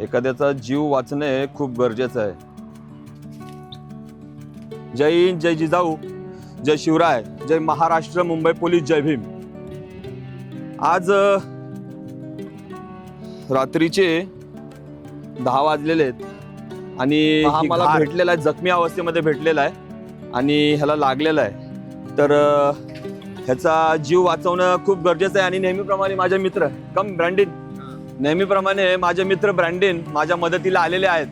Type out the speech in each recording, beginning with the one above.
एखाद्याचा जीव वाचणे खूप गरजेचं आहे जय हिंद जय जिजाऊ जय शिवराय जय महाराष्ट्र मुंबई पोलीस जय भीम आज रात्रीचे दहा वाजलेले आहेत आणि मला. भेटलेला आहे जखमी अवस्थेमध्ये भेटलेला आहे आणि ह्याला लागलेला आहे तर ह्याचा जीव वाचवणं खूप गरजेचं आहे आणि नेहमीप्रमाणे माझे मित्र कम ब्रँडिन नेहमीप्रमाणे माझे मित्र ब्रँडिन माझ्या मदतीला आलेले आहेत.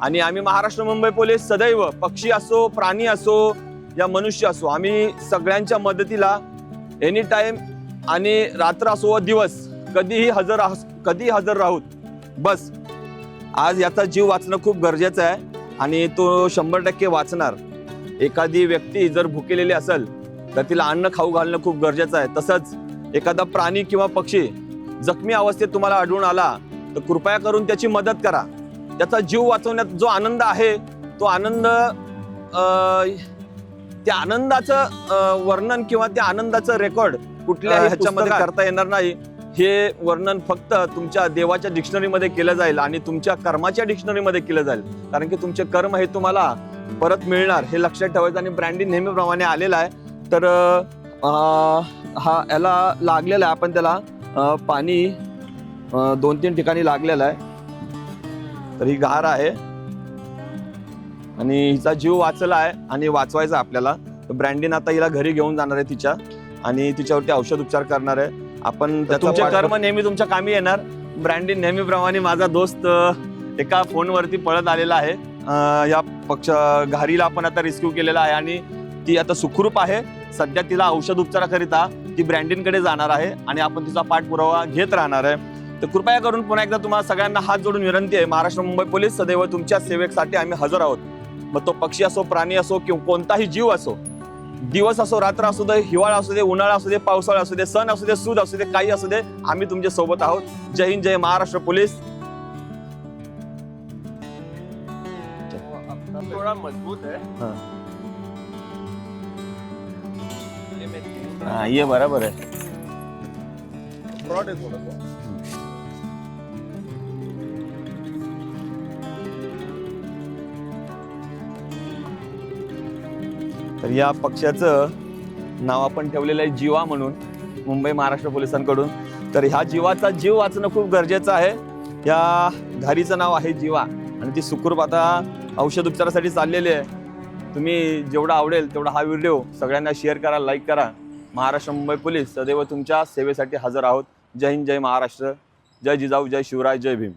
आणि आम्ही महाराष्ट्र मुंबई पोलीस सदैव पक्षी असो प्राणी असो या मनुष्य असो आम्ही सगळ्यांच्या मदतीला एनी टाईम आणि रात्र असो व दिवस कधीही हजर आह- कधीही हजर राहूत बस. आज याचा जीव वाचणं खूप गरजेचं आहे आणि तो शंभर टक्के वाचणार. एखादी व्यक्ती जर भुकेलेली असेल तर तिला अन्न खाऊ घालणं खूप गरजेचं आहे. तसंच एखादा प्राणी किंवा पक्षी जखमी अवस्थेत तुम्हाला आढळून आला तर कृपया करून त्याची मदत करा. त्याचा जीव वाचवण्यात जो आनंद आहे तो आनंद त्या आनंदाचं वर्णन किंवा त्या आनंदाचं रेकॉर्ड कुठल्याही ह्याच्यामध्ये करता येणार नाही. हे वर्णन फक्त तुमच्या देवाच्या डिक्शनरीमध्ये केलं जाईल आणि तुमच्या कर्माच्या डिक्शनरीमध्ये केलं जाईल. कारण की तुमचे कर्म हे तुम्हाला परत मिळणार हे लक्षात ठेवायचं आणि ब्रँडिंग नेहमीप्रमाणे आलेला आहे. तर हा याला लागलेला आहे आपण त्याला पाणी दोन तीन ठिकाणी लागलेलं आहे. तर ही घार आहे. आणि हिचा जीव वाचला आहे आणि वाचवायचा आपल्याला. तर ब्रँडिन आता हिला घरी घेऊन जाणार आहे तिच्या. आणि तिच्यावरती औषध उपचार करणार आहे. आपण तुमचे कर्म नेहमी तुमच्या कामी येणार. ब्रँडिन नेहमीप्रमाणे माझा दोस्त एका फोनवरती पळत आलेला आहे. या पक्ष घारीला आपण आता रेस्क्यू केलेला आहे. आणि ती आता सुखरूप आहे. सध्या तिला औषध उपचाराकरिता ती ब्रँडिनकडे जाणार आहे आणि आपण तिचा पाठपुरावा घेत राहणार आहे. तर कृपया करून पुन्हा एकदा तुम्हाला सगळ्यांना हात जोडून विनंती आहे. महाराष्ट्र मुंबई पोलीस सदैव तुमच्या सेवेसाठी आम्ही हजर आहोत. मग तो पक्षी असो प्राणी असो किंवा कोणताही जीव असो दिवस असो रात्र असू दे हिवाळा असू दे उन्हाळा असू दे पावसाळा असू दे सण असू दे सूद असू दे काही असू दे आम्ही तुमच्यासोबत आहोत. जय हिंद जय महाराष्ट्र पोलीस. थोडा मजबूत है. ये बरोबर आहे. है थोड़ा सा तर या पक्षाचं नाव आपण ठेवलेलं आहे जीवा म्हणून मुंबई महाराष्ट्र पोलिसांकडून. तर ह्या जीवाचा जीव वाचणं खूप गरजेचं आहे. या घारीचं नाव आहे जीवा. आणि ती सुखरूप आता औषध उपचारासाठी चाललेली आहे. तुम्ही जेवढा आवडेल तेवढा हा व्हिडिओ सगळ्यांना शेअर करा लाईक करा. महाराष्ट्र मुंबई पोलीस सदैव तुमच्या सेवेसाठी हजर आहोत. जय हिंद जय महाराष्ट्र. जय जिजाऊ जय शिवराय जय भीम.